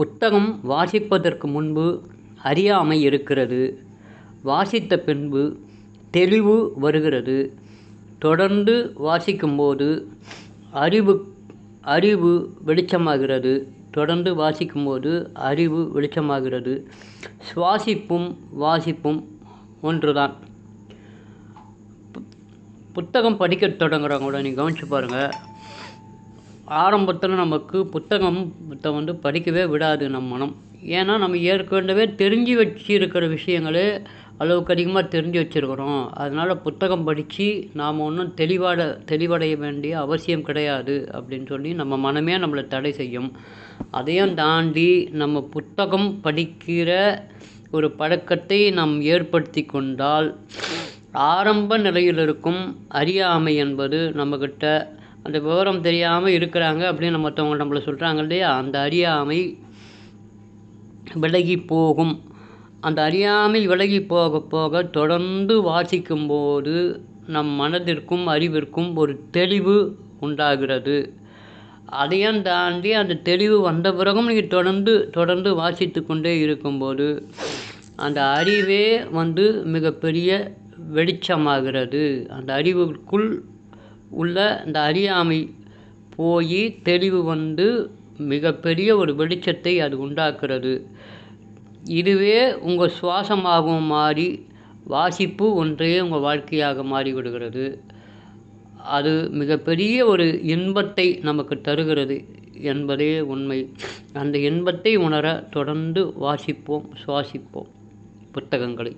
புத்தகம் வாசிப்பதற்கு முன்பு அறியாமை இருக்கிறது. வாசித்த பின்பு தெளிவு வருகிறது. தொடர்ந்து வாசிக்கும்போது அறிவு அறிவு வெளிச்சமாகிறது. தொடர்ந்து வாசிக்கும்போது அறிவு வெளிச்சமாகிறது. சுவாசிப்பும் வாசிப்பும் ஒன்றுதான். புத்தகம் படிக்க தொடங்குறவங்களோட நீங்கள் கவனிச்சு பாருங்கள் ஆரம்பத்தில் நமக்கு புத்தகம் வந்து படிக்கவே விடாது நம் மனம். ஏன்னா நம்ம ஏற்கனவே தெரிஞ்சு வச்சிருக்கிற விஷயங்களே அளவுக்கு அதிகமாக தெரிஞ்சு வச்சுருக்குறோம். அதனால் புத்தகம் படித்து நாம் ஒன்றும் தெளிவாட தெளிவடைய வேண்டிய அவசியம் கிடையாது அப்படின்னு சொல்லி நம்ம மனமே நம்மளை தடை செய்யும். அதையும் தாண்டி நம்ம புத்தகம் படிக்கிற ஒரு பழக்கத்தை நாம் ஏற்படுத்தி கொண்டால் ஆரம்ப நிலையில் இருக்கும் அறியாமை என்பது நம்மக்கிட்ட அந்த விவரம் தெரியாமல் இருக்கிறாங்க அப்படின்னு மற்றவங்க நம்மளை சொல்கிறாங்க இல்லையா? அந்த அறியாமை விலகி போகும். அந்த அறியாமை விலகி போக போக தொடர்ந்து வாசிக்கும்போது நம் மனதிற்கும் அறிவிற்கும் ஒரு தெளிவு உண்டாகிறது. அதையும் தாண்டி அந்த தெளிவு வந்த பிறகும் நீங்கள் தொடர்ந்து தொடர்ந்து வாசித்து கொண்டே இருக்கும்போது அந்த அறிவே வந்து மிகப்பெரிய வெளிச்சமாகிறது. அந்த அறிவுக்குள் உள்ள இந்த அறியாமை போய் தெளிவு வந்து மிகப்பெரிய ஒரு வெளிச்சத்தை அது உண்டாக்குறது இதுவே உங்கள் சுவாசமாகவும் மாறி வாசிப்பு ஒன்றே உங்கள் வாழ்க்கையாக மாறிவிடுகிறது. அது மிகப்பெரிய ஒரு இன்பத்தை நமக்கு தருகிறது என்பதே உண்மை. அந்த இன்பத்தை உணர தொடர்ந்து வாசிப்போம் சுவாசிப்போம் புத்தகங்களை.